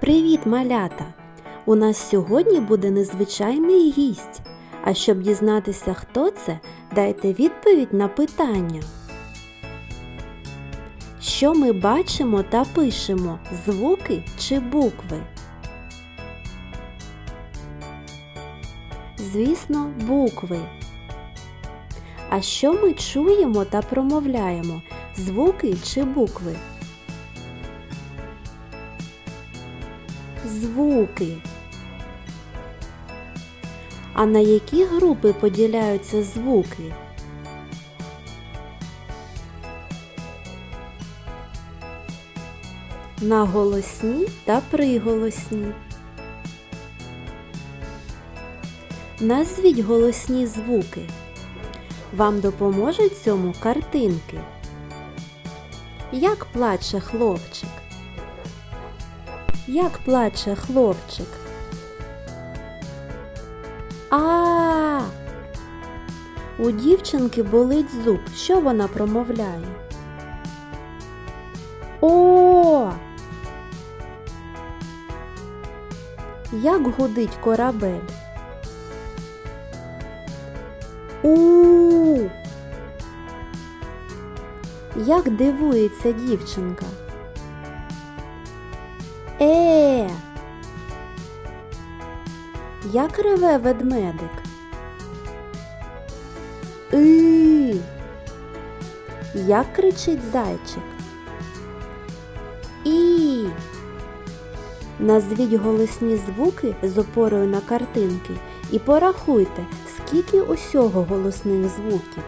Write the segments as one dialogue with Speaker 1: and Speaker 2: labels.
Speaker 1: Привіт, малята! У нас сьогодні буде незвичайний гість. А щоб дізнатися, хто це, дайте відповідь на питання. Що ми бачимо та пишемо звуки чи букви? Звісно, букви. А що ми чуємо та промовляємо? Звуки чи букви? Звуки. А на які групи поділяються звуки? На голосні та приголосні. Назвіть голосні звуки. Вам допоможуть цьому картинки. Як плаче хлопчик? Як плаче хлопчик? А. У дівчинки болить зуб. Що вона промовляє? О. Як гудить корабель? У. Як дивується дівчинка? Е. Як реве ведмедик? И. Як кричить зайчик? І. Назвіть голосні звуки з опорою на картинки і порахуйте, скільки усього голосних звуків.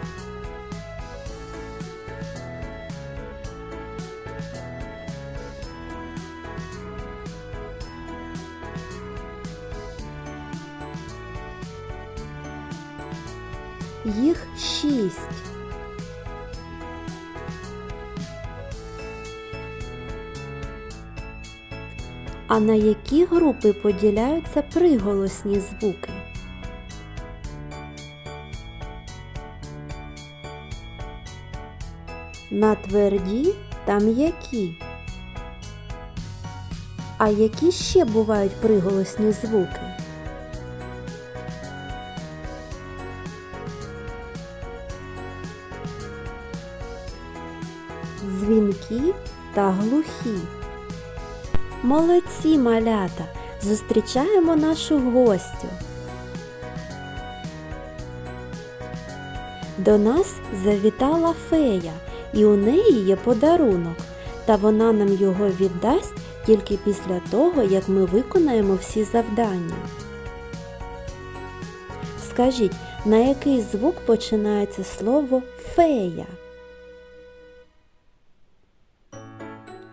Speaker 1: Шість. А на які групи поділяються приголосні звуки? На тверді та м'які. А які ще бувають приголосні звуки? Дзвінкі та глухі. Молодці малята! Зустрічаємо нашу гостю. До нас завітала фея, і у неї є подарунок, та вона нам його віддасть тільки після того, як ми виконаємо всі завдання. Скажіть, на який звук починається слово фея?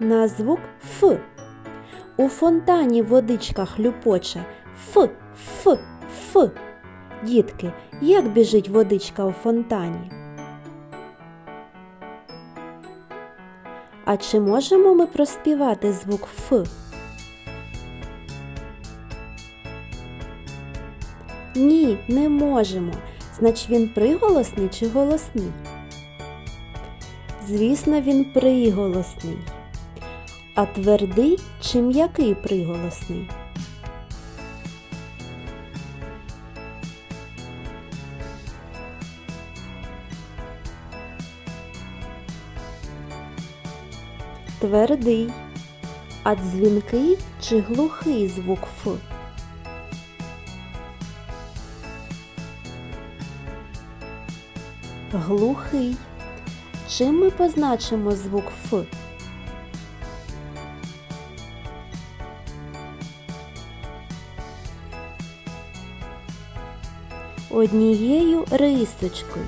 Speaker 1: На звук Ф. У фонтані водичка хлюпоче. Ф, Ф, Ф. Дітки, як біжить водичка у фонтані? А чи можемо ми проспівати звук Ф? Ні, не можемо. Значить він приголосний чи голосний? Звісно, він приголосний. А твердий чи м'який приголосний? Твердий. А дзвінкий чи глухий звук Ф? Глухий. Чим ми позначимо звук Ф? Однією рисочкою.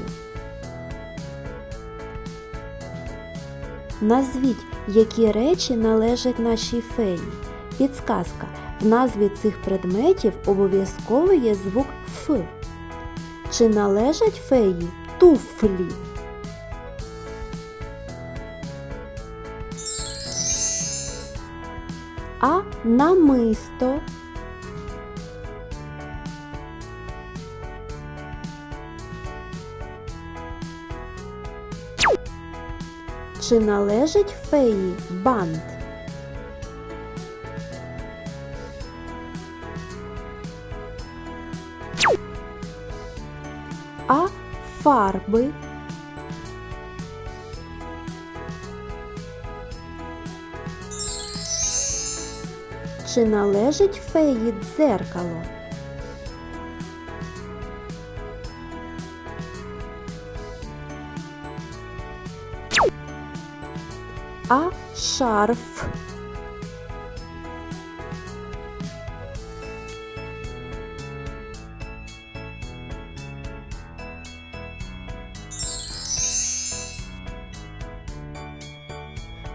Speaker 1: Назвіть, які речі належать нашій феї. Підсказка. В назві цих предметів обов'язково є звук Ф. Чи належать феї туфлі? А намисто Чи належить феї бант? А фарби? Чи належить феї дзеркало? А. Шарф.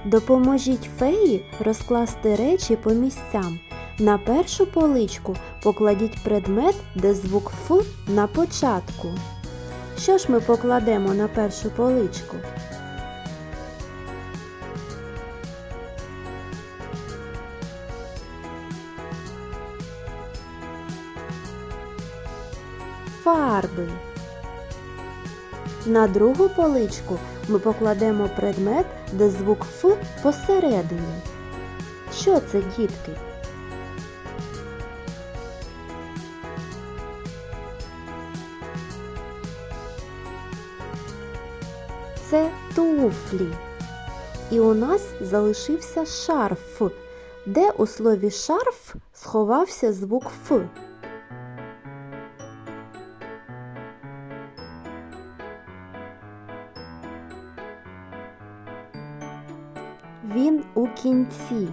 Speaker 1: Допоможіть феї розкласти речі по місцям. На першу поличку покладіть предмет, де звук Ф на початку. Що ж ми покладемо на першу поличку? Фарби. На другу поличку ми покладемо предмет, де звук Ф посередині. Що це, дітки? Це туфлі. І у нас залишився шарф, де у слові шарф сховався звук Ф. Він у кінці.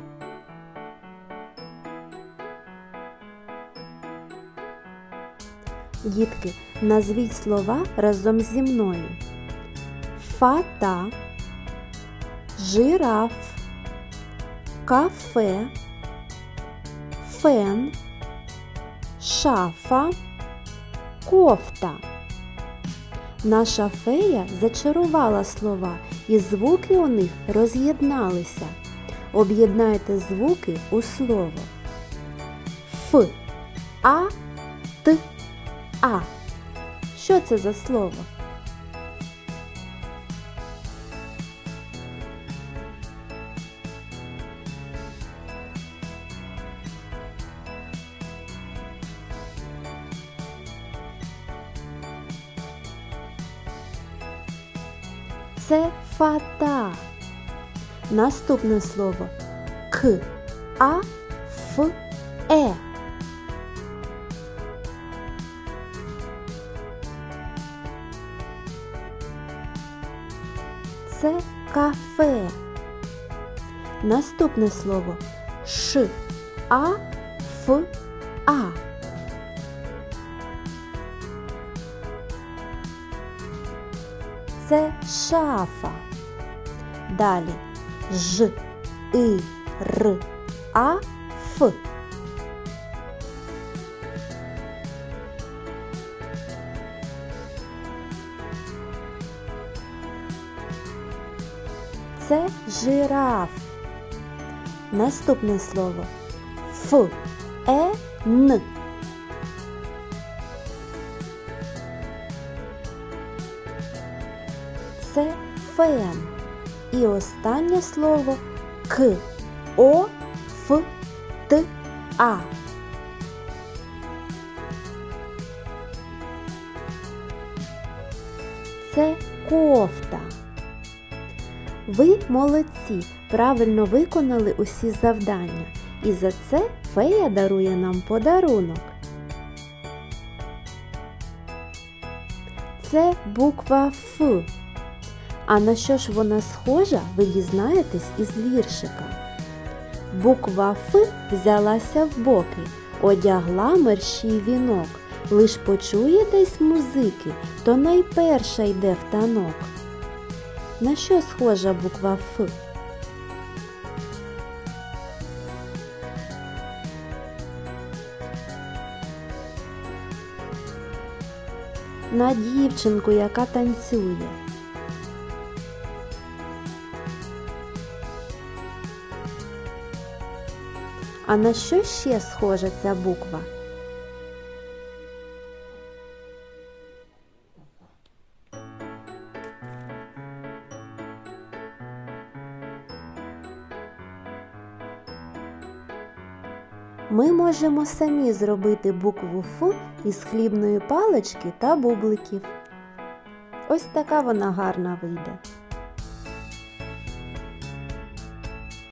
Speaker 1: Дітки, назвіть слова разом зі мною. Фата, жираф, кафе, фен, шафа, кофта. Наша фея зачарувала слова, і звуки у них роз'єдналися. Об'єднайте звуки у слово. Ф, А, Т, А. Що це за слово? Це фата. Наступне слово К, А, Ф, Е. Це кафе. Наступне слово Ш, А, Ф, А. Це шафа. Далі Ж, И, Р, А, Ф. Це жираф. Наступне слово Ф, Е, Н. Це фен. І останнє слово К, О, Ф, Т, А. Це кофта. Ви молодці, правильно виконали усі завдання. І за це фея дарує нам подарунок. Це буква Ф. А на що ж вона схожа, ви дізнаєтесь із віршика. Буква Ф взялася в боки, одягла мерщій вінок. Лиш почує десь музики, то найперша йде в танок. На що схожа буква Ф? На дівчинку, яка танцює. А на що ще схожа ця буква? Ми можемо самі зробити букву Ф із хлібної палички та бубликів. Ось така вона гарна вийде.